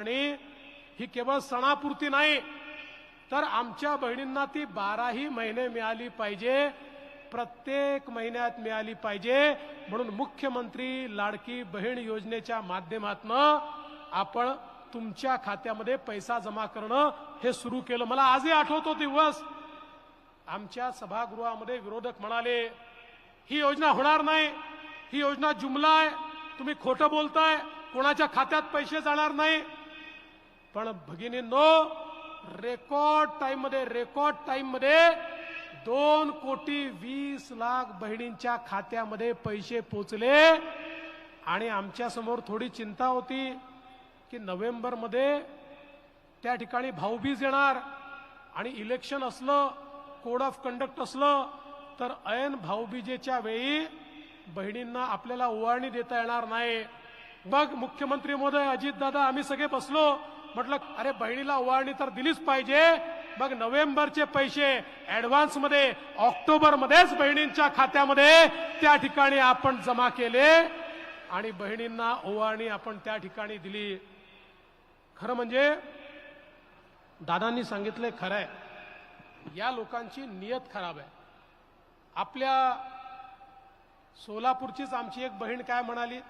आणि ही केवळ सणापुरती नाही तर आमच्या बहिणींना ती बाराही महिने मिळाली पाहिजे प्रत्येक महिन्यात मिळाली पाहिजे. म्हणून मुख्यमंत्री लाडकी बहीण योजनेच्या माध्यमातून आपण तुमच्या खात्यामध्ये पैसा जमा करणं हे सुरू केलं. मला आजही आठवतो दिवस. आमच्या सभागृहामध्ये विरोधक म्हणाले ही योजना होणार नाही. ही योजना जुमला आहे तुम्ही खोटं बोलताय. कोणाच्या खात्यात पैसे जाणार नाही. पण भगिनींनो रेकॉर्ड टाइममध्ये रेकॉर्ड टाइममध्ये दोन कोटी वीस लाख बहिणींच्या खात्यामध्ये पैसे पोचले. आणि आमच्यासमोर थोडी चिंता होती की नोव्हेंबरमध्ये त्या ठिकाणी भाऊबीज येणार आणि इलेक्शन असलं कोड ऑफ कंडक्ट असलं तर ऐन भाऊबीजेच्या वेळी बहिणींना आपल्याला ओवाळणी देता येणार नाही. मग मुख्यमंत्री महोदय अजितदादा आम्ही सगळे बसलो. म्हटलं अरे बहिणीला ओवाळणी तर दिलीच पाहिजे. मग नोव्हेंबरचे पैसे ऍडव्हान्समध्ये ऑक्टोबर मध्येच बहिणींच्या खात्यामध्ये त्या ठिकाणी आपण जमा केले आणि बहिणींना ओवाळणी आपण त्या ठिकाणी दिली. खरं म्हणजे दादांनी सांगितलंय खरं आहे या लोकांची नियत खराब आहे. आपल्या सोलापूरचीच आमची एक बहीण काय म्हणाली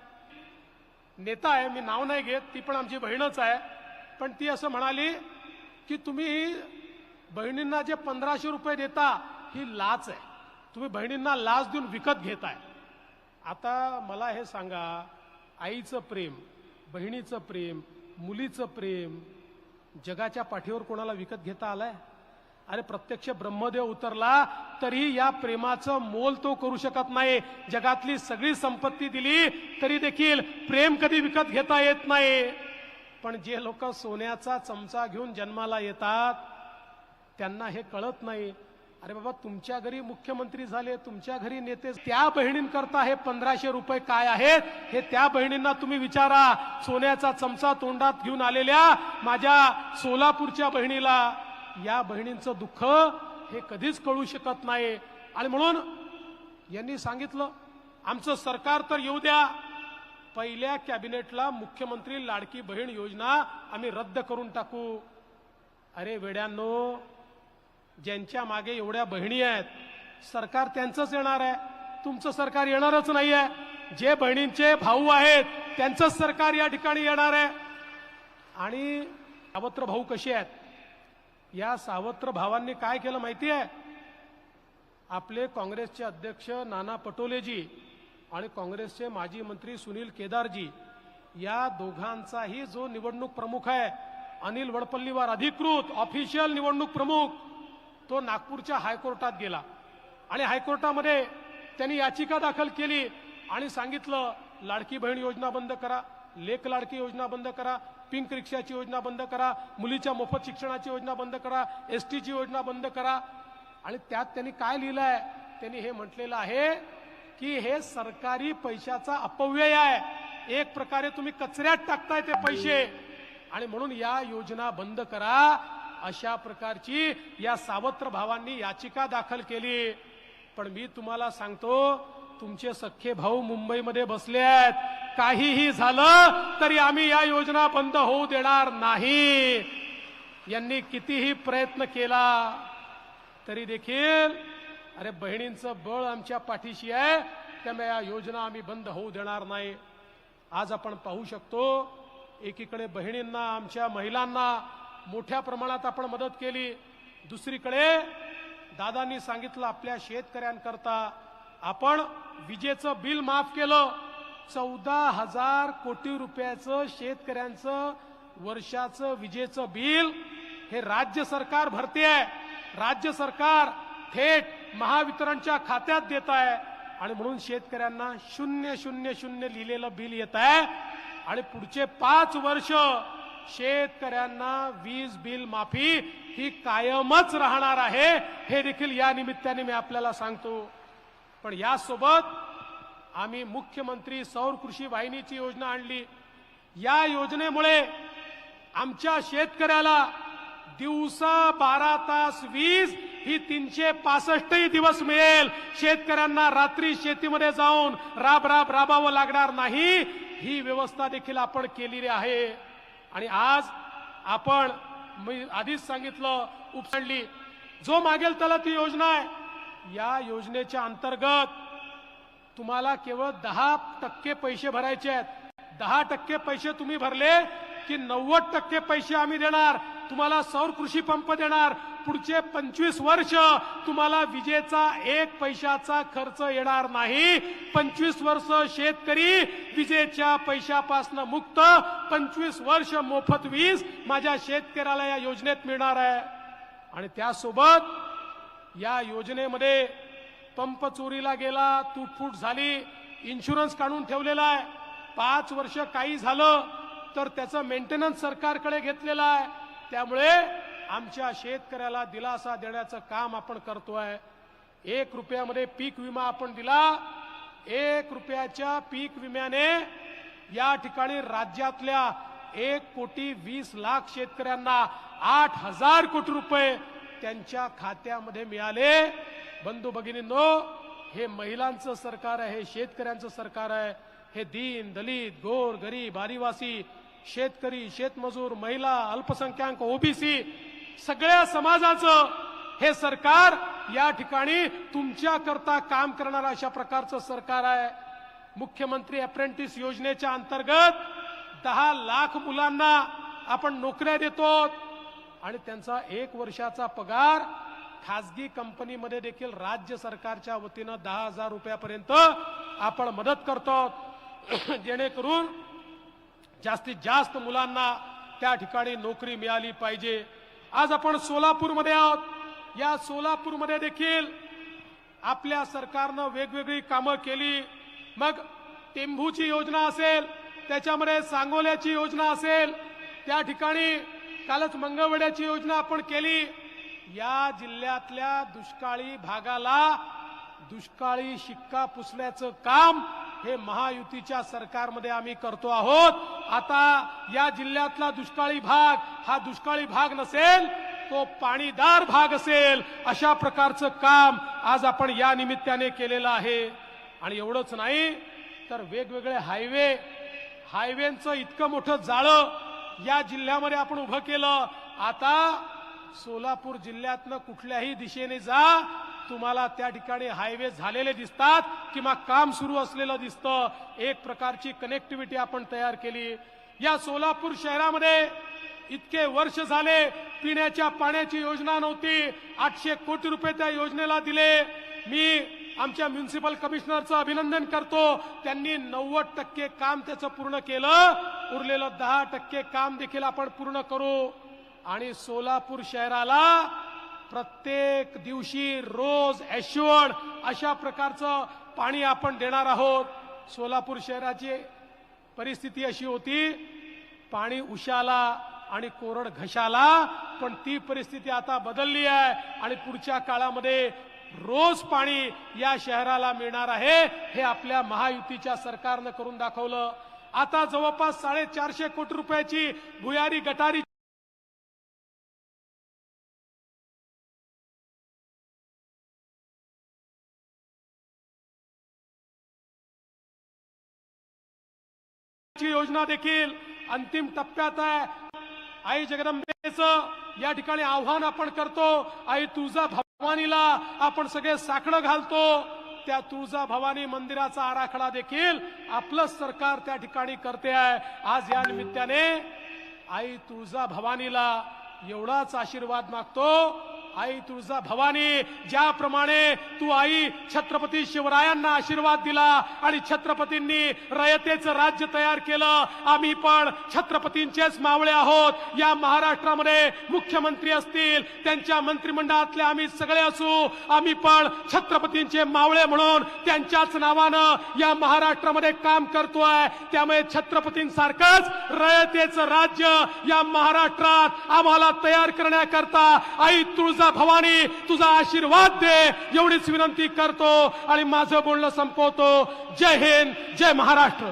नेता आहे मी नाव नाही घेत ती पण आमची बहीणच आहे. पण ती असं म्हणाली की तुम्ही बहिणींना जे पंधराशे रुपये देता ही लाच आहे. तुम्ही बहिणींना लाच देऊन विकत घेताय. आता मला हे सांगा आईचं प्रेम बहिणीचं प्रेम मुलीचं प्रेम जगाच्या पाठीवर कोणाला विकत घेता आलाय? अरे प्रत्यक्ष ब्रह्मदेव उतरला तरी या प्रेमाचं मोल तो करू शकत नाही. जगातली सगळी संपत्ती दिली तरी देखील प्रेम कधी विकत घेता येत नाही. पण जे लोक सोन्याचा चमचा घेऊन जन्माला येतात त्यांना हे कळत नाही. अरे बाबा तुमच्या घरी मुख्यमंत्री झाले तुमच्या घरी नेते त्या बहिणींकरता हे पंधराशे रुपये काय आहेत? हे त्या बहिणींना तुम्ही विचारा. सोन्याचा चमचा तोंडात घेऊन आलेल्या माझ्या सोलापूरच्या बहिणीला या बहिणींचं दुःख हे कधीच कळू शकत नाही. आणि म्हणून यांनी सांगितलं आमचं सरकार तर येऊ द्या पहिल्या कॅबिनेटला मुख्यमंत्री लाडकी बहीण योजना आम्ही रद्द करून टाकू. अरे वेड्यांनो ज्यांच्या मागे एवढ्या बहिणी आहेत सरकार त्यांचंच येणार आहे. तुमचं सरकार येणारच नाही आहे जे बहिणींचे भाऊ आहेत त्यांचंच सरकार या ठिकाणी येणार आहे. आणि सावत्र भाऊ कसे आहेत? या सावत्र भावांनी काय केलं माहिती आहे आपले काँग्रेसचे अध्यक्ष नाना पटोलेजी आणि काँग्रेसचे माजी मंत्री सुनील केदारजी या दोघांचाही जो निवडणूक प्रमुख आहे अनिल वडपल्लीवार अधिकृत ऑफिशियल निवडणूक प्रमुख तो नागपूरच्या हायकोर्टात गेला. आणि हायकोर्टामध्ये त्यांनी याचिका दाखल केली आणि सांगितलं लाडकी बहीण योजना बंद करा लेख लाडकी योजना बंद करा पिंक रिक्षाची योजना बंद करा मुलीच्या मोफत शिक्षणाची योजना बंद करा एस टीची योजना बंद करा. आणि त्यात त्यांनी काय लिहिलंय? त्यांनी हे म्हटलेलं आहे की हे सरकारी पैशाचा अपव्यय आहे. एक प्रकारे तुम्ही कचऱ्यात टाकताय ते पैसे. आणि म्हणून या योजना बंद करा. अशा प्रकारची या सावत्र भावांनी याचिका दाखल केली. पण मी तुम्हाला सांगतो तुमचे सख्खे भाऊ मुंबईमध्ये बसले आहेत. काहीही झालं तरी आम्ही या योजना बंद होऊ देणार नाही. यांनी कितीही प्रयत्न केला तरी देखील अरे बहिणींचं बळ आमच्या पाठीशी आहे त्यामुळे या योजना आम्ही बंद होऊ देणार नाही. आज आपण पाहू शकतो एकीकडे बहिणींना आमच्या महिलांना मोठ्या प्रमाणात आपण मदत केली. दुसरीकडे दादांनी सांगितलं आपल्या शेतकऱ्यांकरता आपण विजेचं बिल माफ केलं. चौदा हजार कोटी रुपयाचं शेतकऱ्यांचं वर्षाचं विजेचं बिल हे राज्य सरकार भरते आहे. राज्य सरकार थेट महावितरणच्या खात्यात देत आहे. आणि म्हणून शेतकऱ्यांना शून्य शून्य शून्य लिहिलेलं बिल येत आहे. आणि पुढचे पाच वर्ष शेतकऱ्यांना वीज बिल माफी ही कायमच राहणार आहे. हे देखील या निमित्ताने मी आपल्याला सांगतो. पण यासोबत आम्ही मुख्यमंत्री सौर कृषी वाहिनीची योजना आणली. या योजनेमुळे आमच्या शेतकऱ्याला दिवसा बारा तास वीज ही तीनशे पासष्टही दिवस मिळेल. शेतकऱ्यांना रात्री शेतीमध्ये जाऊन राब राब राबावं लागणार नाही. ही व्यवस्था देखील आपण केलेली आहे. आणि आज आपण मी आधीच सांगितलं उपसडली. जो मागेल त्याला ती योजना आहे. या योजनेच्या अंतर्गत तुम्हाला केवळ दहा टक्के पैसे भरायचे आहेत. दहा टक्के पैसे तुम्ही भरले की नव्वद टक्के पैसे आम्ही देणार. तुम्हाला सौर कृषी पंप देणार. पुढचे पंचवीस वर्ष तुम्हाला विजेचा एक पैशाचा खर्च येणार नाही. पंचवीस वर्ष शेतकरी विजेच्या पैशापासून मुक्त. पंचवीस वर्ष मोफत वीज माझ्या शेतकऱ्याला या योजनेत मिळणार आहे. आणि त्यासोबत या योजनेमध्ये पंप चोरीला गेला तुटफूट झाली इन्शुरन्स काढून ठेवलेला आहे. पाच वर्ष काही झालं तर त्याचं मेंटेनन्स सरकारकडे घेतलेलं आहे. त्यामुळे आमच्या शेतकऱ्याला दिलासा देण्याचं काम आपण करतोय. एक रुपयामध्ये पीक विमा आपण दिला. एक रुपयाच्या पीक विम्याने या ठिकाणी राज्यातल्या एक कोटी वीस लाख शेतकऱ्यांना आठ हजार कोटी रुपये त्यांच्या खात्यामध्ये मिळाले. बंधू भगिनींनो हे महिलांचं सरकार आहे हे शेतकऱ्यांचं सरकार आहे. हे दीन दलित गोर गरीब आदिवासी शेतकरी शेतमजूर महिला अल्पसंख्याक ओबीसी सगळ्या समाजाचं हे सरकार या ठिकाणी तुमच्या करता काम करणारं अशा प्रकारचं सरकार आहे. मुख्यमंत्री अप्रेंटिस योजनेच्या अंतर्गत दहा लाख मुलांना आपण नोकऱ्या देतो आणि त्यांचा एक वर्षाचा पगार खासगी कंपनीमध्ये देखील राज्य सरकारच्या वतीनं दहा हजार रुपयापर्यंत आपण मदत करतो जेणेकरून जास्तीत जास्त मुलांना त्या ठिकाणी नोकरी मिळाली पाहिजे. आज आपण सोलापूरमध्ये आहोत. या सोलापूरमध्ये देखील आपल्या सरकारनं वेगवेगळी कामं केली. मग टेंभूची योजना असेल त्याच्यामध्ये सांगोल्याची योजना असेल त्या ठिकाणी कालच मंगळवेड्याची योजना आपण केली. या जिल्ह्यातल्या दुष्काळी भागाला दुष्काळी शिक्का पुसण्याचं काम हे महायुतीच्या सरकारमध्ये आम्ही करतो आहोत. आता या जिल्ह्यातला दुष्काळी भाग हा दुष्काळी भाग नसेल तो पाणीदार भाग असेल अशा प्रकारचं काम आज आपण या निमित्ताने केलेलं आहे. आणि एवढंच नाही तर वेगवेगळे हायवे हायवेचं इतकं मोठं जाळं या जिल्ह्यामध्ये आपण उभं केलं. आता सोलापूर जिल्ह्यातनं कुठल्याही दिशेने जा तुम्हाला त्या ठिकाणी हायवे झालेले दिसतात किंवा काम सुरू असलेलं दिसतं. एक प्रकारची कनेक्टिव्हिटी आपण तयार केली. या सोलापूर शहरामध्ये इतके वर्ष झाले पिण्याच्या पाण्याची योजना नव्हती. आठशे कोटी रुपये त्या योजनेला दिले. मी आमच्या म्युन्सिपल कमिशनरचं अभिनंदन करतो. त्यांनी नव्वद टक्के काम त्याचं पूर्ण केलं. उरलेलं दहा टक्के काम देखील आपण पूर्ण करू. आणि सोलापूर शहराला प्रत्येक दिवशी रोज ॲश्युअर्ड अशा प्रकारचं पाणी आपण देणार आहोत. सोलापूर शहराची परिस्थिती अशी होती पाणी उशाला आणि कोरड घशाला पण ती परिस्थिती आता बदलली आहे आणि पुढच्या काळामध्ये रोज पाणी या शहराला मिळणार आहे हे आपल्या महायुतीच्या सरकारनं करून दाखवलं. आता जवळपास साडेचारशे कोटी रुपयाची भुयारी गटारी ची योजना देखील अंतिम टप्प्यात आहे. आई जगदंबेचं या ठिकाणी आव्हान आपण करतो. आई तुळजा भवानीला आपण सगळे साकडं घालतो. त्या तुळजा भवानी मंदिराचा आराखडा देखील आपलं सरकार त्या ठिकाणी करते आहे. आज या निमित्ताने आई तुळजा भवानीला एवढाच आशीर्वाद मागतो. आई तुळजा भवानी ज्याप्रमाणे तू आई छत्रपती शिवरायांना आशीर्वाद दिला आणि छत्रपतींनी रयतेचं राज्य तयार केलं आम्ही पण छत्रपतींचेच मावळे आहोत. या महाराष्ट्रामध्ये मुख्यमंत्री असतील त्यांच्या मंत्रिमंडळातले आम्ही सगळे असू आम्ही पण छत्रपतींचे मावळे म्हणून त्यांच्याच नावानं या महाराष्ट्रामध्ये काम करतोय. त्यामुळे छत्रपतींसारखंच रयतेचं राज्य या महाराष्ट्रात आम्हाला तयार करण्याकरता आई तुळजा भवानी तुझा आशीर्वाद दे. एवढीच विनंती करतो आणि माझं बोलणं संपवतो. जय हिंद जय महाराष्ट्र.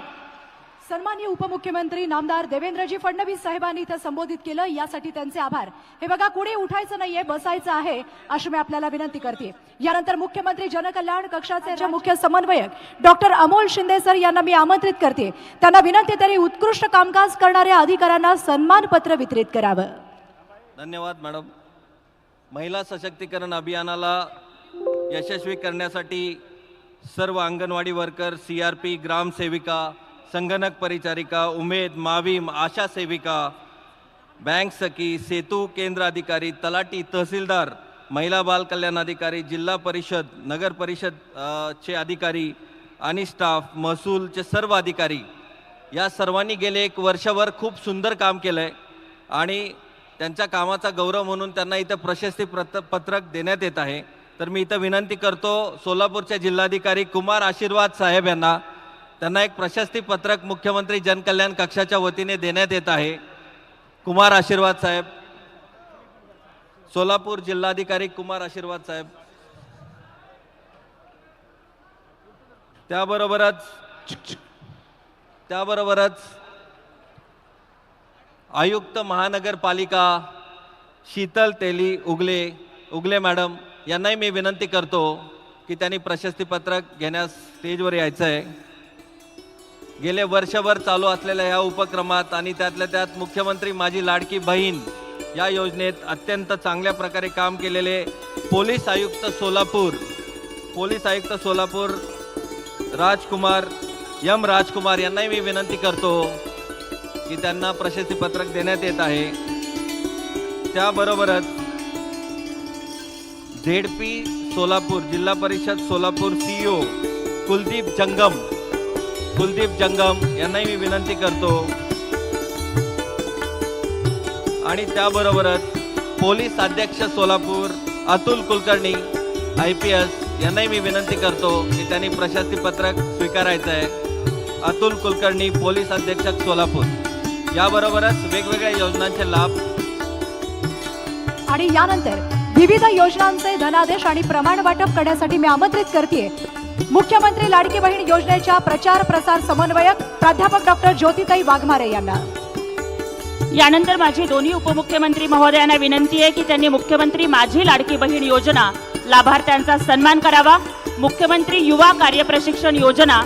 सन्माननीय उपमुख्यमंत्री नामदार देवेंद्रजी फडणवीस साहेबांनी इथं संबोधित केलं. यासाठी त्यांचे आभार. हे बघा कुणी उठायचं नाहीये बसायचं आहे अशी मी आपल्याला विनंती करते. यानंतर मुख्यमंत्री जनकल्याण कक्षाचे जे मुख्य समन्वयक डॉक्टर अमोल शिंदे सर यांना मी आमंत्रित करते. त्यांना विनंती तरी उत्कृष्ट कामकाज करणाऱ्या अधिकाऱ्यांना सन्मानपत्र वितरित करावं. धन्यवाद मॅडम. महिला सशक्तीकरण अभियानाला यशस्वी करण्यासाठी सर्व anganwadi worker C R P ग्रामसेविका संगणक परिचारिका उमेद मावीम आशा सेविका बँक सखी सेतू केंद्र अधिकारी तलाटी तहसीलदार महिला बाल कल्याण अधिकारी जिल्हा परिषद नगर परिषद चे अधिकारी आणि स्टाफ महसूलचे सर्व अधिकारी. या सर्वांनी गेले एक वर्षभर खूप सुंदर काम केलं आहे आणि त्यांच्या कामाचा गौरव म्हणून त्यांना इथं प्रशस्ती पत्रक देण्यात येत आहे. तर मी इथं विनंती करतो सोलापूरच्या जिल्हाधिकारी कुमार आशीर्वाद साहेब यांना त्यांना एक प्रशस्ती पत्रक मुख्यमंत्री जनकल्याण कक्षाच्या वतीने देण्यात येत आहे. कुमार आशीर्वाद साहेब. सोलापूर जिल्हाधिकारी कुमार आशीर्वाद साहेब. त्याबरोबरच त्याबरोबरच आयुक्त महानगरपालिका शीतल तेली उगले उगले मॅडम यांनाही मी विनंती करतो की त्यांनी प्रशस्तीपत्रक घेण्यास स्टेजवर यायचं आहे गेले वर्षभर चालू असलेल्या या उपक्रमात आणि त्यातल्या त्यात मुख्यमंत्री माझी लाडकी बहीण या योजनेत अत्यंत चांगल्या प्रकारे काम केलेले पोलीस आयुक्त सोलापूर पोलीस आयुक्त सोलापूर राजकुमार यम राजकुमार यांनाही मी विनंती करतो की त्यांना प्रशस्तीपत्रक देण्यात येत आहे. त्याबरोबरच झेडपी सोलापूर जिल्हा परिषद सोलापूर सीईओ कुलदीप जंगम कुलदीप जंगम यांनाही मी विनंती करतो. आणि त्याबरोबरच पोलीस अध्यक्ष Solapur Atul Kulkarni I P S यांनाही मी विनंती करतो की त्यांनी प्रशस्तीपत्रक स्वीकारायचं आहे अतुल कुलकर्णी पोलीस अधीक्षक सोलापूर. याबरोबरच वेगवेगळ्या योजनांचे लाभ. आणि यानंतर विविध योजनांचे धनादेश आणि प्रमाण वाटप करण्यासाठी मी आमंत्रित करते मुख्यमंत्री लाडकी बहीण योजनेच्या प्रचार प्रसार समन्वयक प्राध्यापक डॉक्टर ज्योतिताई वाघमारे यांना. यानंतर माझी दोन्ही उपमुख्यमंत्री महोदयांना विनंती आहे की त्यांनी मुख्यमंत्री माझी लाडकी बहीण योजना लाभार्थ्यांचा सन्मान करावा. मुख्यमंत्री युवा कार्यप्रशिक्षण योजना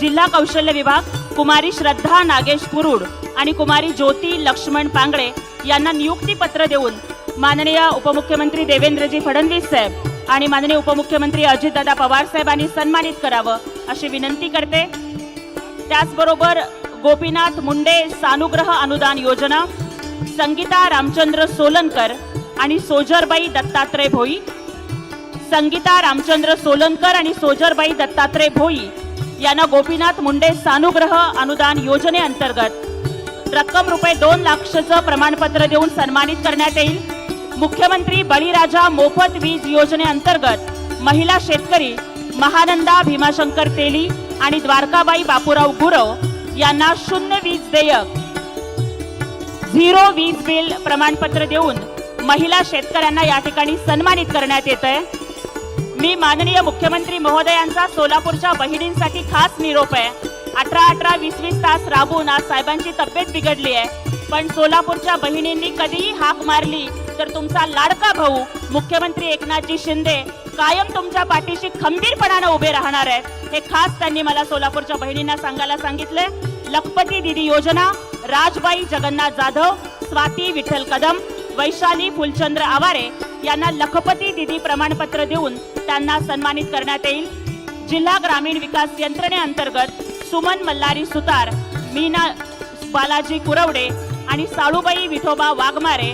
जिल्हा कौशल्य विभाग कुमारी श्रद्धा नागेश कुरुड आणि कुमारी ज्योती लक्ष्मण पांगळे यांना नियुक्तीपत्र देऊन माननीय उपमुख्यमंत्री देवेंद्रजी फडणवीस साहेब आणि माननीय उपमुख्यमंत्री अजितदादा पवार साहेबांनी सन्मानित करावं अशी विनंती करते. त्याचबरोबर गोपीनाथ मुंडे सानुग्रह अनुदान योजना संगीता रामचंद्र सोलनकर आणि सोजरबाई दत्तात्रय भोई. संगीता रामचंद्र सोलनकर आणि सोजरबाई दत्तात्रय भोई यांना गोपीनाथ मुंडे सानुग्रह अनुदान योजनेअंतर्गत रक्कम रुपये दोन लाखचं प्रमाणपत्र देऊन सन्मानित करण्यात येईल. मुख्यमंत्री बळीराजा मोफत वीज योजनेअंतर्गत महिला शेतकरी महानंदा भीमाशंकर तेली आणि द्वारकाबाई बापूराव गुरव यांना शून्य वीज देयक. झिरो वीज बिल प्रमाणपत्र देऊन महिला शेतकऱ्यांना या ठिकाणी सन्मानित करण्यात येत आहे मी माननीय मुख्यमंत्री महोदयांचा सोलापूरच्या बहिणींसाठी खास निरोप आहे. अठरा अठरा वीस वीस तास राबून आज साहेबांची तब्येत बिघडली आहे. पण सोलापूरच्या बहिणींनी कधीही हाक मारली तर तुमचा लाडका भाऊ मुख्यमंत्री एकनाथजी शिंदे कायम तुमच्या पाठीशी खंबीरपणानं उभे राहणार आहेत. हे खास त्यांनी मला सोलापूरच्या बहिणींना सांगायला सांगितलंय. लखपती दिदी योजना राजबाई जगन्नाथ जाधव स्वाती विठ्ठल कदम वैशाली फुलचंद्र आवारे यांना लखपती दिदी प्रमाणपत्र देऊन त्यांना सन्मानित करण्यात येईल. जिल्हा ग्रामीण विकास यंत्रणेअंतर्गत सुमन मल्हारी सुतार मीना बालाजी कुरवडे आणि साळूबाई विठोबा वाघमारे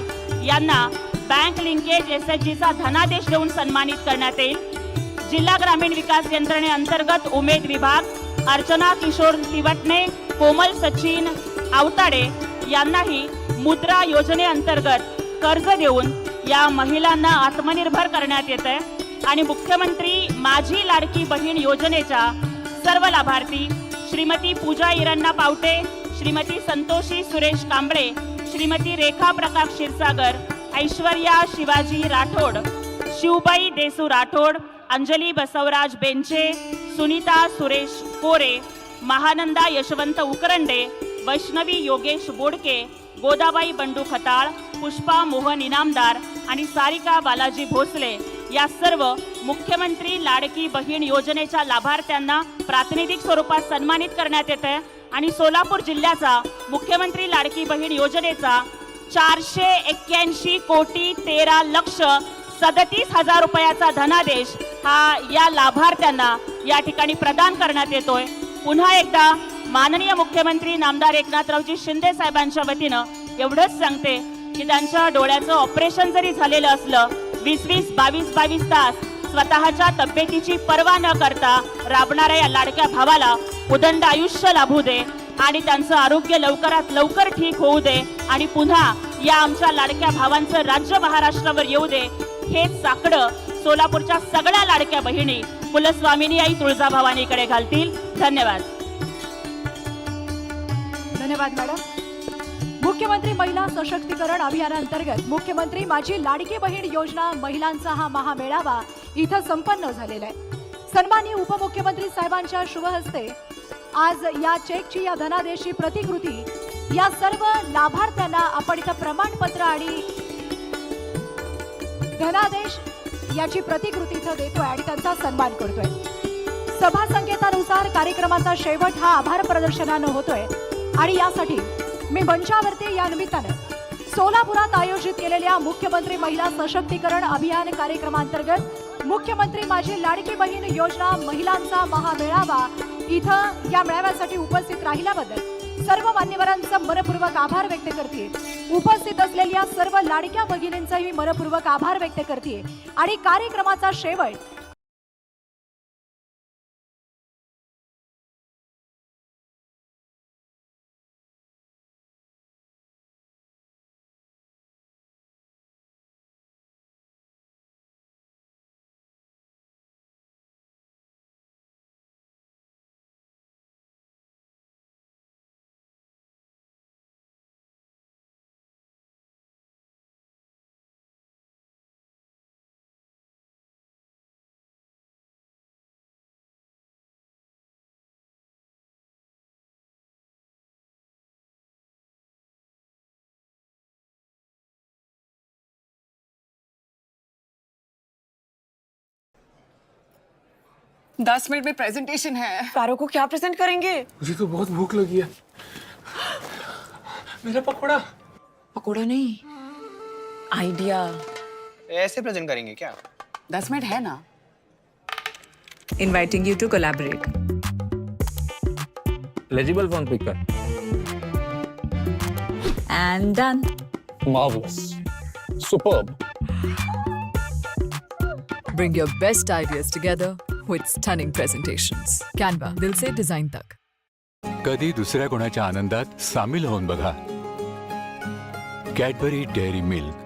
यांना बँक लिंकेज एस एच जीचा धनादेश देऊन सन्मानित करण्यात येईल. जिल्हा ग्रामीण विकास यंत्रणेअंतर्गत उमेद विभाग अर्चना किशोर तिवटणे कोमल सचिन आवताडे यांनाही मुद्रा योजनेअंतर्गत कर्ज देऊन या महिलांना आत्मनिर्भर करण्यात येत आहे आणि मुख्यमंत्री माझी लाडकी बहीण योजनेच्या सर्व लाभार्थी श्रीमती पूजा इरण्णा पावटे श्रीमती संतोषी सुरेश कांबळे श्रीमती रेखा प्रकाश क्षीरसागर ऐश्वर्या शिवाजी राठोड शिवबाई देसू राठोड अंजली बसवराज बेंचे सुनीता सुरेश कोरे महानंदा यशवंत उकरंडे वैष्णवी योगेश बोडके गोदाबाई बंडू खताळ पुष्पा मोहन इनामदार आणि सारिका बालाजी भोसले या सर्व मुख्यमंत्री लाडकी बहीण योजनेच्या लाभार्थ्यांना प्रातिनिधिक स्वरूपात सन्मानित करण्यात येत आहे आणि सोलापूर जिल्ह्याचा मुख्यमंत्री लाडकी बहीण योजनेचा चारशे एक्क्याऐंशी कोटी तेरा लक्ष सदतीस हजार रुपयाचा धनादेश हा या लाभार्थ्यांना या ठिकाणी प्रदान करण्यात येतोय. पुन्हा एकदा माननीय मुख्यमंत्री नामदार एकनाथरावजी शिंदे साहेबांच्या वतीनं एवढंच सांगते. की त्यांच्या डोळ्याचं ऑपरेशन जरी झालेलं असलं वीस वीस बावीस बावीस तास स्वतःच्या तब्येतीची पर्वा न करता राबणाऱ्या या लाडक्या भावाला उदंड आयुष्य लाभू दे आणि त्यांचं आरोग्य लवकरात लवकर ठीक होऊ दे आणि पुन्हा या आमच्या लाडक्या भावांचं राज्य महाराष्ट्रावर येऊ दे हे साकडं सोलापूरच्या सगळ्या लाडक्या बहिणी कुलस्वामिनी आई तुळजाभवानीकडे घालतील. धन्यवाद. धन्यवाद मॅडम. मुख्यमंत्री महिला सशक्तीकरण अभियानांतर्गत मुख्यमंत्री माझी लाडकी बहीण योजना महिलांचा हा महामेळावा इथं संपन्न झालेला आहे. सन्माननीय उपमुख्यमंत्री साहेबांच्या शुभहस्ते आज या चेकची या धनादेशची प्रतिकृती या सर्व लाभार्थ्यांना आपण इथं प्रमाणपत्र आणि धनादेश याची प्रतिकृती इथं देतोय आणि त्यांचा सन्मान करतोय. सभा संकेतानुसार कार्यक्रमाचा शेवट हा आभार प्रदर्शनानं होतोय आणि यासाठी मी मंचावरती या निमित्ताने सोलापुरात आयोजित केलेल्या मुख्यमंत्री महिला सशक्तीकरण अभियान कार्यक्रमांतर्गत मुख्यमंत्री माझी लाडकी बहीण योजना महिलांचा महामेळावा इथं या मेळाव्यासाठी उपस्थित राहिल्याबद्दल सर्व मान्यवरांचं मनपूर्वक आभार व्यक्त करते उपस्थित असलेल्या सर्व लाडक्या भगिनींचाही मनपूर्वक आभार व्यक्त करते आणि कार्यक्रमाचा शेवट दस मिनट में प्रेजेंटेशन है। कारों को क्या प्रेजेंट करेंगे? मुझे तो बहुत भूख लगी है। मेरा पकौड़ा। पकोड़ा नहीं आइडिया ऐसे प्रेजेंट करेंगे क्या? दस मिनट है ना। Inviting you to collaborate. Legible phone pick कर। And done. marvelous. Superb. Bring your best ideas together. With stunning presentations. Canva, दिल से डिज़ाइन तक. कधी दुसऱ्या कोणाच्या आनंदात सामील होऊन बघा. कॅडबरी डेअरी मिल्क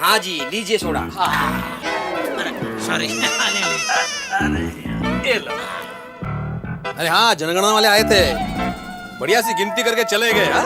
हाँ जी लीजिए सोडा अरे हाँ जनगणना वाले आए थे. बढ़िया सी गिनती करके चले गए हाँ?